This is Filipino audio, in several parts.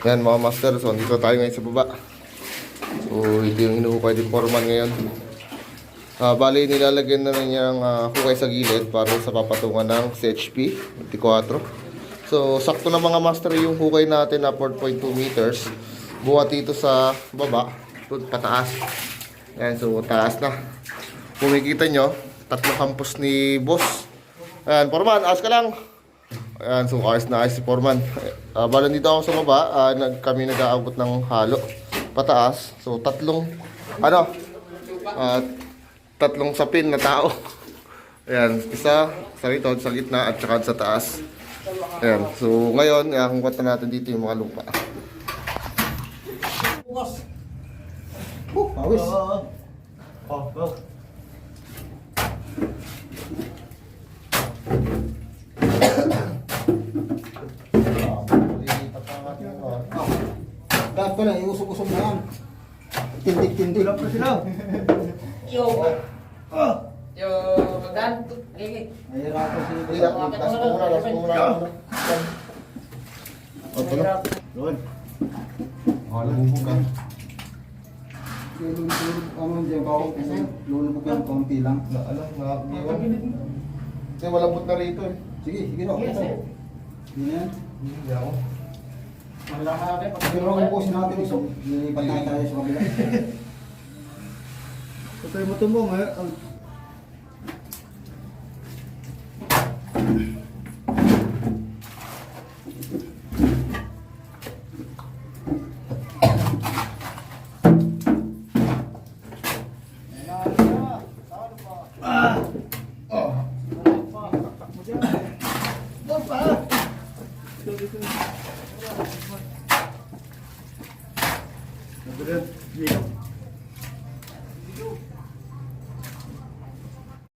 Yan mga master, so dito tayo ngayon sa baba. So ito yung inuhukay din foreman ngayon. Ah, bali nilalagyan na niya ang ah, hukay sa gilid para sa papatungan ng CHP 24. So sakto na mga master yung hukay natin na 4.2 meters. Buhat dito sa baba, pataas. Yan, so taas na. Kung makikita nyo, tatlong campus ni boss. Ayan, foreman, ask ka lang. Ayan, so ayos na ayos si Foreman. Uh, bala dito ako sa baba, ah, nag, kami nag-aabot ng halo pataas. So tatlong, ano, ah, tatlong sapin na tao. Ayan, isa sa rito, sa gitna at saka sa taas. Ayan, so ngayon, iakukwat na natin dito yung mga lupa. Oh, pawis. Oh, go. Dapat ko lang, iusog-usog na yan. Tindig-tindig. Tulog pa sila. Yo, Ah! yo, dan, gigi. Nahirapan si last ko muna, last ko muna. O, na. Doon. O, lumubog ka. Lulubog, ano, diyan ka ako. Lulubog yan, konti lang. Na, ano, na, Hindi, malambot na rito eh. Sige, sige na. Yes, sir. Hindi na yan. Hindi ako. Pero ang pusin natin, isog. Lilipat na tayo sa kabila. Patay mo tumbong eh.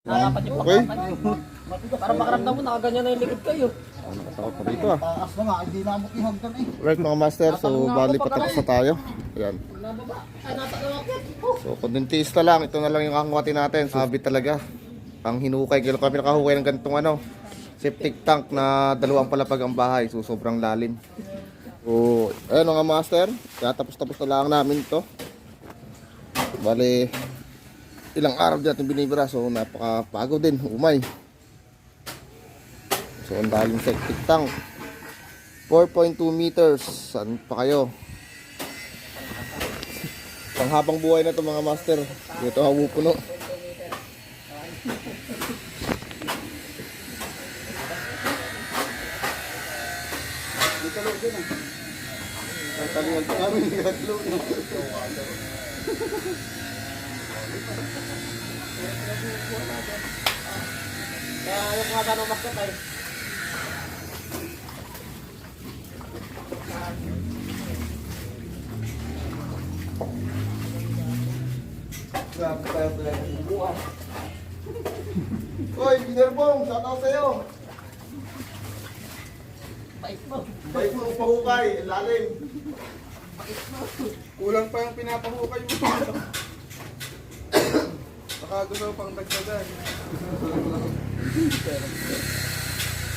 Nakapat yung Okay. Para makaramdam mo, nakaganyan na yung likod kayo. Ah, Nakasakot pa rito ah. Taas na nga, hindi na abot yung hagdan eh. Right mga master, so bali patapos na tayo. Ayan. Nababa. Ay, natakawakit. So kondentista lang, ito na lang yung kakungkatin natin. Sabi talaga, ang hinukay, kailan kami nakahukay ng ganitong ano, septic tank na dalawang palapag ang bahay. So sobrang lalim. So, ayun mga master, tapos-tapos na lang namin to. Bali, ilang araw din natin binibira. So napakapagod din, umay. So ang daling septic tank. 4.2 meters. Saan pa kayo? Panghabang buhay na to mga master. Ito ang puno. Pa kami, gatlo. Kaya yung mga tanong bakit ay. Grabe tayo pala ng buwan. Hoy, Engineer Bong, shout out sa'yo. Bait mo. Bait mo pahukay, lalim. Kulang pa yung pinapahukay mo. Baka gusto pang dagdagan.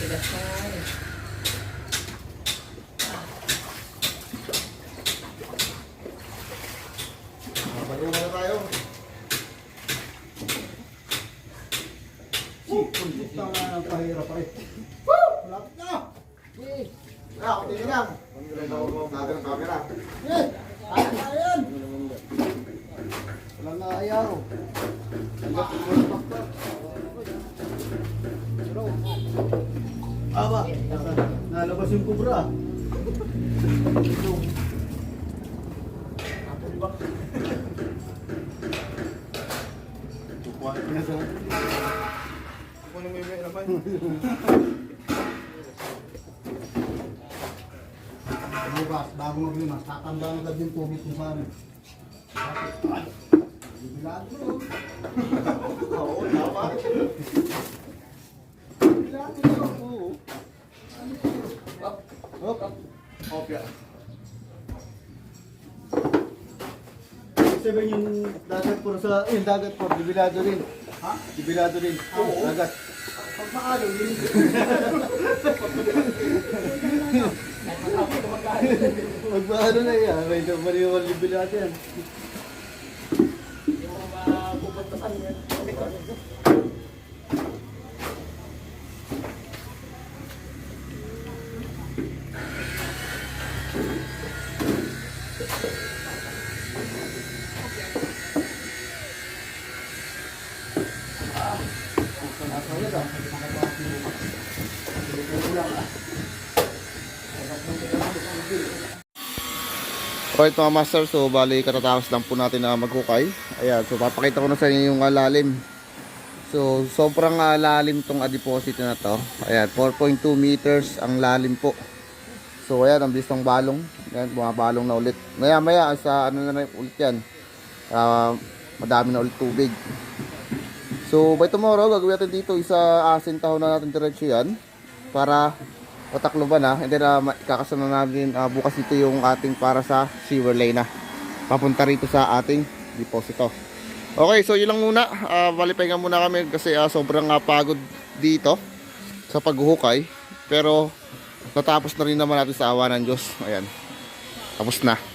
Na nga eh. Magulungan na tayo. Puta nga ng pahirap pa eh. Malapit na! Eh, Ah, kunti lang. Na yan! Aba, nalabas yung kubra. Kukuha niya sa... Kukuha na may may laman. Bukas, bago maglimas, tatandaan agad yung tubig kung saan. Bibilaan mo. Oo, tama. Bibilaan mo. Oo. Hop. Kopya. Sabihin yung dagat po sa... Eh, dagat po, dibilado rin. Ha? Dibilado rin. Oo. Dagat. Pag maalo, yun. Magpaano na yan? May maniwal libre natin yan. Hindi mo mapupuntasan yan. Alright mga master, so bali katatapos lang po natin na maghukay. Ayan, so papakita ko na sa inyo yung ah, lalim. So sobrang lalim tong deposit na to. Ayan, 4.2 meters ang lalim po. So ayan, ang bilis ng balong. Ayan, bumabalong na ulit. Maya maya sa ano na rin ulit yan. Ah, madami na ulit tubig. So by tomorrow, gagawin natin dito isa asin tahon na natin diretso yan. Para Patakloban na. And then uh, kakasama natin ah, bukas ito yung ating para sa sewer lane na. Papunta rito sa ating deposito. Okay, so yun lang muna. Uh, bali pahinga muna kami kasi ah, sobrang ah, pagod dito sa paghuhukay. Pero natapos na rin naman natin sa awa ng Diyos. Ayan. Tapos na.